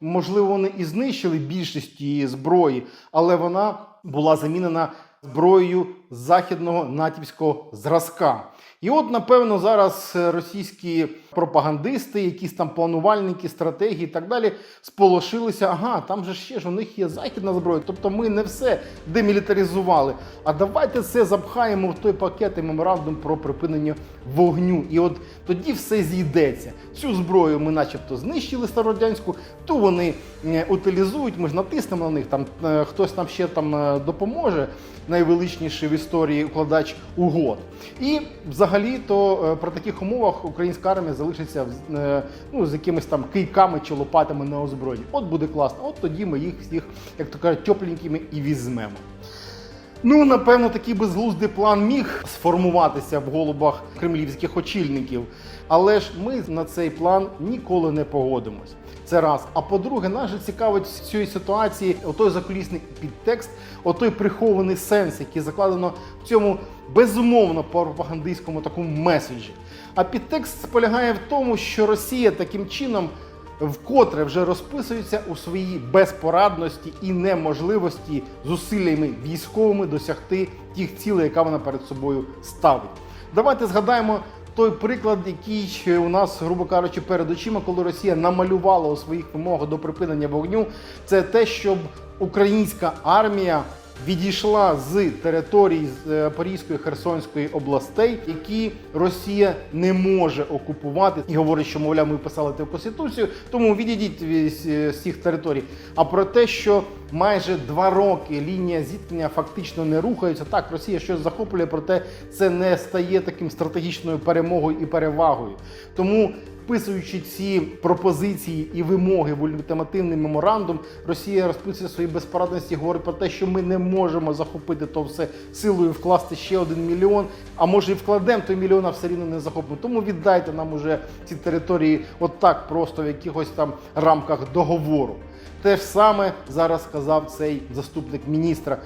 Можливо, вони і знищили більшість її зброї, але вона була замінена зброєю західного натівського зразка. І от, напевно, зараз е, російські пропагандисти, якісь там планувальники, стратегії і так далі, сполошилися. Ага, там же ще ж у них є західна зброя. Тобто ми не все демілітаризували. А давайте це запхаємо в той пакет і меморандум про припинення вогню. І от тоді все зійдеться. Цю зброю ми, начебто, знищили стародянську, ту вони е, утилізують. Ми ж натиснемо на них. Там е, хтось нам ще там допоможе. Найвеличніший в історії укладач угод. І взагалі-то е, при таких умовах українська армія залишиться е, ну, з якимись там кийками чи лопатами на озброєнні. От буде класно. От тоді ми їх всіх, як то кажуть, тепленькими і візьмемо. Ну, напевно, такий безглуздий план міг сформуватися в головах кремлівських очільників, але ж ми на цей план ніколи не погодимось. Це раз. А по-друге, нас же цікавить в цій ситуації отой закулісний підтекст, отой прихований сенс, який закладено в цьому безумовно пропагандистському такому меседжі. А підтекст полягає в тому, що Росія таким чином вкотре вже розписується у своїй безпорадності і неможливості зусиллями військовими досягти тих цілей, яка вона перед собою ставить. Давайте згадаємо той приклад, який у нас, грубо кажучи, перед очима, коли Росія намалювала у своїх вимогах до припинення вогню, це те, щоб українська армія відійшла з територій з Запорізької Херсонської областей, які Росія не може окупувати, і говорить, що мовляв, ми писали в конституцію, тому відійдіть з цих територій. А про те, що майже два роки лінія зіткнення фактично не рухається. Так, Росія щось захоплює, проте це не стає таким стратегічною перемогою і перевагою. Тому Вписуючи ці пропозиції і вимоги в ультимативний меморандум, Росія розписує свої безпорадності, говорить про те, що ми не можемо захопити то все силою вкласти ще один мільйон. А може і вкладемо той мільйон, а все рівно не захопимо. Тому віддайте нам уже ці території от просто в якихось там рамках договору. Те ж саме зараз сказав цей заступник міністра.